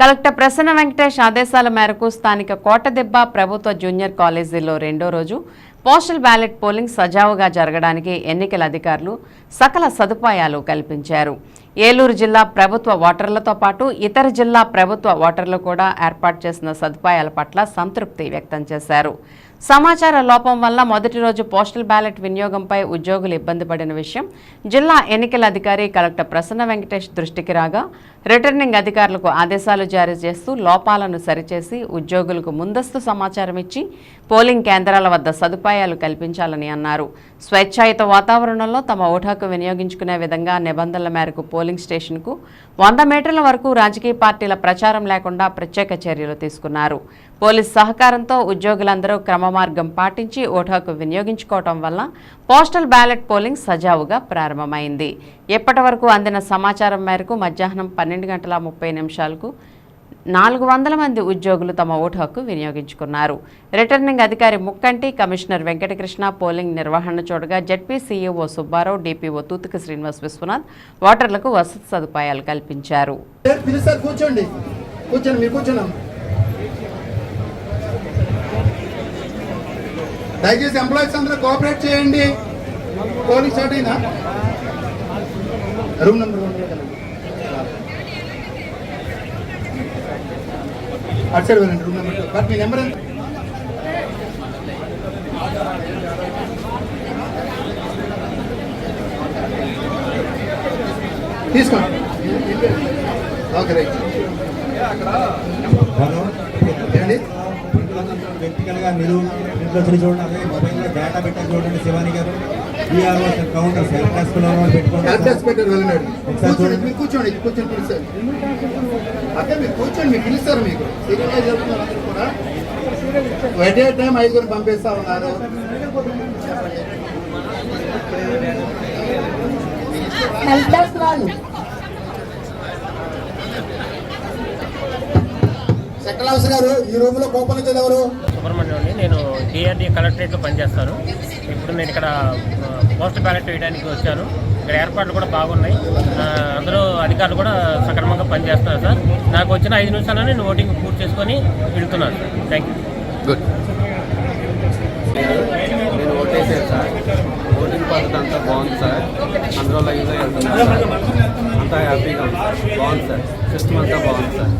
Collector Prasanna Venkatesh ఆదేశాల మేరకు స్థానిక కోటదెబ్బ ప్రభుత్వ జూనియర్ కాలేజీలో రెండో రోజు పోస్టల్ బ్యాలెట్ పోలింగ్ సజావుగా జరగడానికి ఎన్నికల అధికారులు సకల సదుపాయాలు కల్పించారు. ఏలూరు జిల్లా ప్రభుత్వ ఓటర్లతో పాటు ఇతర జిల్లా ప్రభుత్వ ఓటర్లు కూడా ఏర్పాటు చేసిన సదుపాయాల పట్ల సంతృప్తి వ్యక్తం చేశారు. సమాచార లోపం వల్ల మొదటి రోజు పోస్టల్ బ్యాలెట్ వినియోగంపై ఉద్యోగులు ఇబ్బంది పడిన విషయం జిల్లా ఎన్నికల అధికారి కలెక్టర్ ప్రసన్న వెంకటేష్ దృష్టికి రాగా రిటర్నింగ్ అధికారులకు ఆదేశాలు జారీ చేస్తూ లోపాలను సరిచేసి ఉద్యోగులకు ముందస్తు సమాచారం ఇచ్చి పోలింగ్ కేంద్రాల వద్ద సదుపాయాలు కల్పించాలని అన్నారు. స్వేచ్ఛాయుత వాతావరణంలో తమ ఓటాకు వినియోగించుకునే విధంగా నిబంధనల మేరకు పోలింగ్ స్టేషన్కు వంద మీటర్ల వరకు రాజకీయ పార్టీల ప్రచారం లేకుండా ప్రత్యేక చర్యలు తీసుకున్నారు. పోలీస్ సహకారంతో ఉద్యోగులందరూ క్రమమార్గం పాటించి ఓటాకు వినియోగించుకోవటం వల్ల పోస్టల్ బ్యాలెట్ పోలింగ్ సజావుగా ప్రారంభమైంది. ఎప్పటి వరకు అందిన సమాచారం మేరకు మధ్యాహ్నం పన్నెండు గంటల ముప్పై నిమిషాలకు నాలుగు వందల మంది ఉద్యోగులు తమ ఓటు హక్కు వినియోగించుకున్నారు. రిటర్నింగ్ అధికారి ముక్కంటి కమిషనర్ వెంకటకృష్ణ పోలింగ్ నిర్వహణ చూడగా జడ్పీ సీఈఓ సుబ్బారావు డిపిఓ తూతుక శ్రీనివాస్ విశ్వనాథ్ ఓటర్లకు వసతి సదుపాయాలు కల్పించారు. కూర్చోండి. కూర్చోండి మీరు కూర్చున్నాం దయచేసి ఎంప్లాయీస్ అందరూ కోఆపరేట్ చేయండి. పోలింగ్ స్టార్ట్ అయినా రూమ్ నెంబర్ అటు సైడ్ వెళ్ళండి రూమ్ నెంబర్ బట్ మీ నెంబర్ ఎంత? తీసుకోండి. Okay right. వ్యక్తిగతంగా మీరు ఇంట్లో వచ్చి చూడండి. మొబైల్లో డేటా పెట్టారు చూడండి శివాని గారు. ఈఆర్ఓ కౌంటర్ సెల్ఫ్ డెస్క్లో పెట్టుకోండి కూర్చోండి కూర్చొని పిలుస్తారు అదే మీరు పిలుస్తారు మీకు. సీరియల్గా చెప్తున్నారు అందరూ కూడా. ఎట్ ఏ టైం ఐదుగురు పంపిస్తా ఉన్నారు. హెల్ప్ డెస్క్ వాళ్ళు సెకండ్ హౌస్ గారు ఈ రూమ్లో కోపం ఇచ్చేది ఎవరు? సుబ్రహ్మణ్యం అండి నేను డిఆర్డీ కలెక్టరేట్లో పనిచేస్తాను. ఇప్పుడు నేను ఇక్కడ పోస్ట్ బ్యాలెట్ వేయడానికి వచ్చాను. ఇక్కడ ఏర్పాట్లు కూడా బాగున్నాయి. అందరూ అధికారులు కూడా సక్రమంగా పనిచేస్తున్నారు సార్. నాకు వచ్చిన ఐదు నిమిషాల్లో నేను ఓటింగ్ పూర్తి చేసుకొని వెళ్తున్నాను సార్. థ్యాంక్ యూ నేను ఓటేసాను సార్. ఓటింగ్ పద్ధతి అంతా బాగుంది సార్. అందులో లైన్లో సార్. అంతా హ్యాపీగా ఉంది సార్. బాగుంది సార్. సిస్టమ్ అంతా బాగుంది సార్.